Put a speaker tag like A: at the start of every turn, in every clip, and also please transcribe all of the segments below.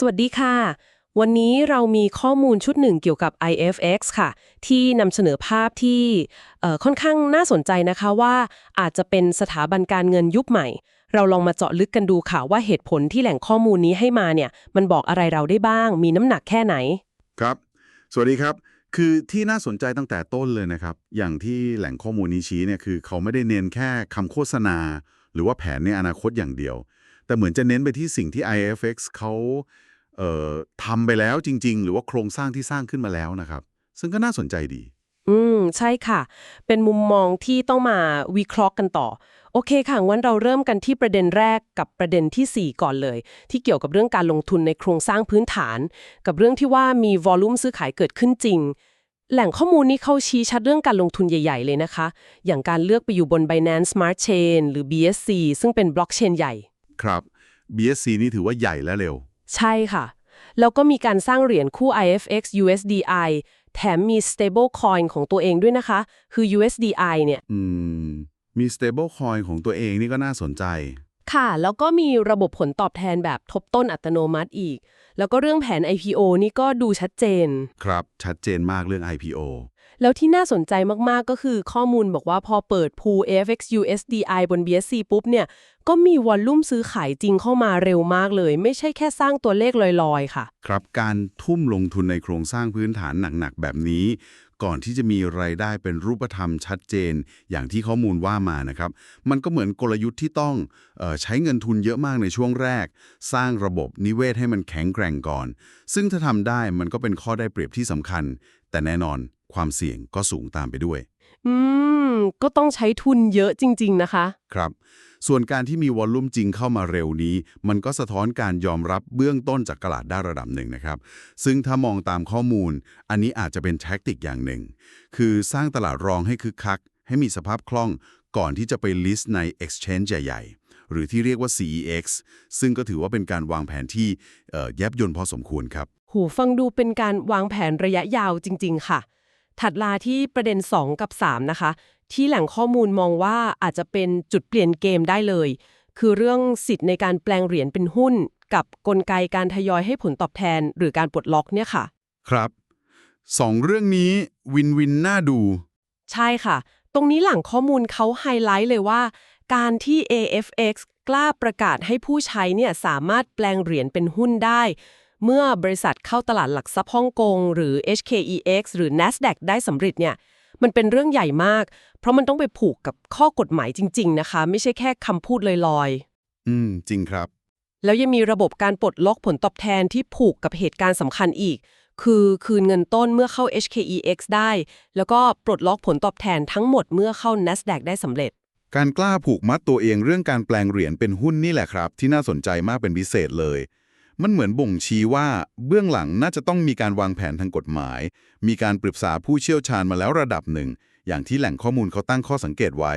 A: สวัสดีค่ะ วันนี้เรามีข้อมูลชุดหนึ่งเกี่ยวกับ IFX ค่ะ ที่นำเสนอภาพที่ค่อนข้างน่าสนใจนะคะว่าอาจจะเป็นสถาบันการเงินยุคใหม่ เราลองมาเจาะลึกกันดูค่ะว่าเหตุผลที่แหล่งข้อมูลนี้ให้มาเนี่ยมันบอกอะไรเราได้บ้าง มีน้ำหนักแค่ไหน
B: ครับ สวัสดีครับ คือที่น่าสนใจตั้งแต่ต้นเลยนะครับ อย่างที่แหล่งข้อมูลนี้ชี้เนี่ยคือเขาไม่ได้เน้นแค่คำโฆษณา หรือว่าแผนในอนาคตอย่างเดียว แต่เหมือนจะเน้นไปที่สิ่งที่ IFX เขา ทำไปแล้วจริง ๆ หรือว่าโครงสร้างที่สร้างขึ้นมาแล้วนะครับ ซึ่งก็น่าสนใจดี
A: อืม ใช่ค่ะ เป็นมุมมองที่ต้องมาวิเคราะห์กันต่อ โอเคค่ะงั้นเราเริ่มกันที่ประเด็นแรกกับประเด็นทีสี่4 ก่อนเลย ที่เกี่ยวกับเรื่องการลงทุนในโครงสร้างพื้นฐาน กับเรื่องที่ว่ามีวอลลุ่มซื้อขายเกิดขึ้นจริงแหล่งข้อมูลนี้เขาชี้ชัดเรื่องการลงทุนใหญ่ ๆ เลยนะคะ อย่างการเลือกไปอยู่บน Binance Smart Chain หรือ BSC ซึ่งเป็นบล็อกเชนใหญ่
B: ครับ BSC นี่ถือว่าใหญ่และเร็ว
A: ใช่ค่ะ แล้วก็มีการสร้างเหรียญคู่ IFX USDI แถมมี stable coin ของตัวเองด้วยนะคะ คือ USDI เนี่ย
B: อืม มี stable coin ของตัวเองนี่ก็น่าสนใจ
A: ค่ะ แล้วก็มีระบบผลตอบแทนแบบทบต้นอัตโนมัติอีก แล้วก็เรื่องแผน IPO นี่ก็ดูชัดเจน
B: ครับ ชัดเจนมากเรื่อง IPO
A: แล้วที่น่าสนใจมาก ๆ ก็คือข้อมูลบอกว่าพอเปิด pool AFX USDI บน BSC ปุ๊บเนี่ย ก็มีวอลลุ่มซื้อขายจริงเข้ามาเร็วมากเลย ไม่ใช่แค่สร้างตัวเลขลอย ๆ ค่ะ
B: ครับการทุ่มลงทุนในโครงสร้างพื้นฐานหนัก ๆ แบบนี้ ก่อนที่จะมีไรายได้เป็นรูปธรรมชัดเจน อย่างที่ข้อมูลว่ามานะครับ มันก็เหมือนกลยุทธ์ที่ต้องออใช้เงินทุนเยอะมากในช่วงแรก สร้างระบบนิเวศให้มันแข็งแกร่งก่อน ซึ่งถ้าทำได้มันก็เป็นข้อได้เปรียบที่สำคัญ แต่แน่นอน ความเสี่ยงก็สูงตามไปด้วย
A: อืม ก็ต้องใช้ทุนเยอะจริง ๆ นะคะ
B: ครับ ส่วนการที่มีวอลลุ่มจริงเข้ามาเร็วนี้ มันก็สะท้อนการยอมรับเบื้องต้นจากตลาดได้ระดับหนึ่งนะครับ ซึ่งถ้ามองตามข้อมูล อันนี้อาจจะเป็นแท็กติกอย่างหนึ่ง คือสร้างตลาดรองให้คึกคัก ให้มีสภาพคล่องก่อนที่จะไปลิสต์ใน Exchange ใหญ่ ๆ หรือที่เรียกว่า CEX ซึ่งก็ถือว่าเป็นการวางแผนที่เอ่อแยบยลพอสมควรครับ
A: หูฟังดูเป็นการวางแผนระยะยาวจริง ๆ ค่ะ ถัดลาที่ประเด็น 2 กับ 3 นะคะ ที่แหล่งข้อมูลมองว่าอาจจะเป็นจุดเปลี่ยนเกมได้เลย คือเรื่องสิทธิ์ในการแปลงเหรียญเป็นหุ้น กับกลไกการทยอยให้ผลตอบแทน หรือการปลดล็อกเนี่ยค่ะ
B: ครับสองเรื่องนี้วินวินน่าดู
A: ใช่ค่ะ ตรงนี้หลังข้อมูลเขาไฮไลท์เลยว่า การที่ AFX กล้าประกาศให้ผู้ใช้เนี่ยสามารถแปลงเหรียญเป็นหุ้นได้ เมื่อบริษัทเข้าตลาดหลักทรัพย์ฮ่องกง หรือ HKEX หรือ NASDAQ ได้สำเร็จเนี่ยมันเป็นเรื่องใหญ่มาก เพราะมันต้องไปผูกกับข้อกฎหมายจริง ๆ นะคะ ไม่ใช่แค่คำพูดลอย
B: อืม จริงครับ
A: ๆแล้วยังมีระบบการปลดล็อกผลตอบแทนที่ผูกกับเหตุการณ์สำคัญอีก คือคืนเงินต้นเมื่อเข้า HKEX ได้ แล้วก็ปลดล็อกผลตอบแทนทั้งหมดเมื่อเข้า NASDAQ ได้สำเร็จ
B: การกล้าผูกมัดตัวเองเรื่องการแปลงเหรียญเป็นหุ้นนี่แหละครับ ที่น่าสนใจมากเป็นพิเศษเลย มันเหมือนบ่งชี้ว่าเบื้องหลังน่าจะต้องมีการวางแผนทางกฎหมาย มีการปรึกษาผู้เชี่ยวชาญมาแล้วระดับหนึ่ง อย่างที่แหล่งข้อมูลเขาตั้งข้อสังเกตไว้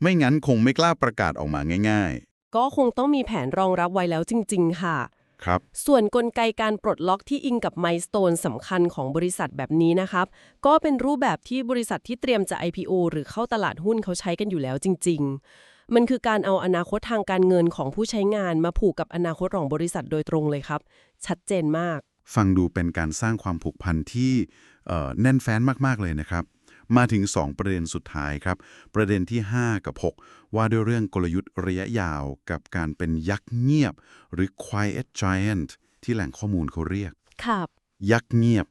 B: ไม่งั้นคงไม่กล้าประกาศออกมาง่าย
A: ก็คงต้องมีแผนรองรับไว้แล้วจริง ๆ ค่ะ
B: ๆครับ
A: ส่วนกลไกการปลดล็อกที่อิงกับไมล์สโตนสำคัญของบริษัทแบบนี้นะครับ ก็เป็นรูปแบบที่บริษัทที่เตรียมจะ IPO หรือเข้าตลาดหุ้นเขาใช้กันอยู่แล้วจริง ๆ มันคือการเอาอนาคตทางการเงินของผู้ใช้งานมาผูกกับอนาคตของบริษัทโดยตรงเลยครับ ชัดเจนมาก
B: ฟังดูเป็นการสร้างความผูกพันที่เอ่อแน่นแฟ้นมากๆเลยนะครับ มาถึง 2 ประเด็นสุดท้ายครับ ประเด็นที่ 5 กับ 6 ว่าด้วยเรื่องกลยุทธ์ระยะยาวกับการเป็นยักษ์เงียบ หรือ quiet giant ที่แหล่งข้อมูลเขาเรียก
A: ครับ
B: ยักษ์เงียบ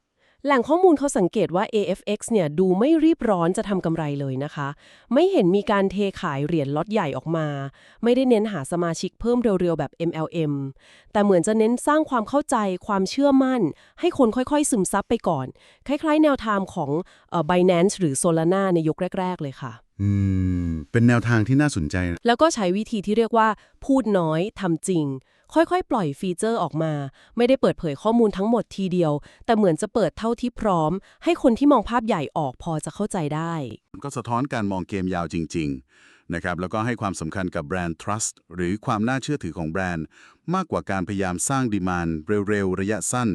A: แหล่งข้อมูลเขาสังเกตว่า AFX เนี่ยดูไม่รีบร้อนจะทำกำไรเลยนะคะ ไม่เห็นมีการเทขายเหรียญล็อตใหญ่ออกมา ไม่ได้เน้นหาสมาชิกเพิ่มเร็วๆแบบ MLM แต่เหมือนจะเน้นสร้างความเข้าใจความเชื่อมั่น ให้คนค่อยๆ ซึมซับไปก่อน คล้ายๆ แนวทางของเอ่อ Binance หรือ Solana ในยุคแรก ๆ เลยค่ะ
B: อืม เป็นแนวทางที่น่าสนใจนะ
A: แล้วก็ใช้วิธีที่เรียกว่า พูดน้อยทำจริง ค่อยๆ ปล่อยฟีเจอร์ออกมา ไม่ได้เปิดเผยข้อมูลทั้งหมดทีเดียว แต่เหมือนจะเปิดเท่าที่พร้อม ให้คนที่มองภาพใหญ่ออกพอจะเข้าใจได้
B: ก็สะท้อนการมองเกมยาวจริง ๆ นะครับแล้วก็ให้ความสำคัญกับแบรนด์ trust หรือความน่าเชื่อถือของแบรนด์ มากกว่าการพยายามสร้างดีมานเร็วๆ ระยะสั้น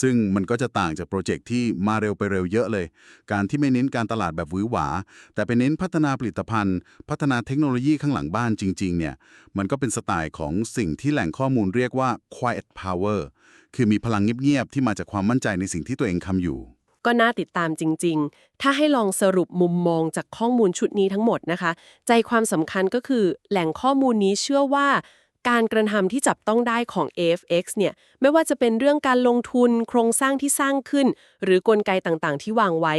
B: ซึ่งมันก็จะต่างจากโปรเจกต์ที่มาเร็วไปเร็วเยอะเลย การที่ไม่เน้นการตลาดแบบหวือหวา แต่ไปเน้นพัฒนาผลิตภัณฑ์ พัฒนาเทคโนโลยีข้างหลังบ้านจริงๆเนี่ยมันก็เป็นสไตล์ของสิ่งที่แหล่งข้อมูลเรียกว่า quiet power คือมีพลังเงียบๆที่มาจากความมั่นใจในสิ่งที่ตัวเองทำอยู่
A: ก็น่าติดตามจริง ๆ ถ้าให้ลองสรุปมุมมองจากข้อมูลชุดนี้ทั้งหมดนะคะ ใจความสำคัญก็คือแหล่งข้อมูลนี้เชื่อว่า การกระทำที่จับต้องได้ของ AFX เนี่ยไม่ว่าจะเป็นเรื่องการลงทุนโครงสร้างที่สร้างขึ้น หรือกลไกต่างๆ ที่วางไว้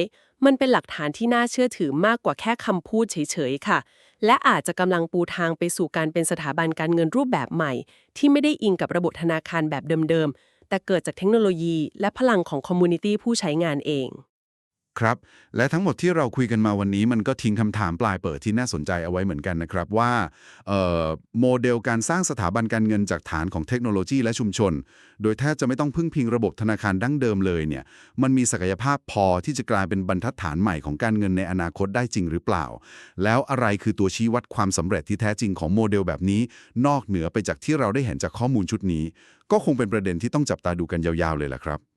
A: มันเป็นหลักฐานที่น่าเชื่อถือมากกว่าแค่คำพูดเฉยๆค่ะและอาจจะกำลังปูทางไปสู่การเป็นสถาบันการเงินรูปแบบใหม่ ที่ไม่ได้อิงกับระบบธนาคารแบบเดิม แต่เกิดจากเทคโนโลยีและพลังของคอมมูนิตี้ผู้ใช้งานเอง
B: ครับ และทั้งหมดที่เราคุยกันมาวันนี้มันก็ทิ้งคำถามปลายเปิดที่น่าสนใจเอาไว้เหมือนกันนะครับว่าโมเดลการสร้างสถาบันการเงินจากฐานของเทคโนโลยีและชุมชน โดยแทบจะไม่ต้องพึ่งพิงระบบธนาคารดั้งเดิมเลยเนี่ยมันมีศักยภาพพอที่จะกลายเป็นบรรทัดฐานใหม่ของการเงินในอนาคตได้จริงหรือเปล่า แล้วอะไรคือตัวชี้วัดความสำเร็จที่แท้จริงของโมเดลแบบนี้ นอกเหนือไปจากที่เราได้เห็นจากข้อมูลชุดนี้ ก็คงเป็นประเด็นที่ต้องจับตาดูกันยาวๆเลยแหละครับ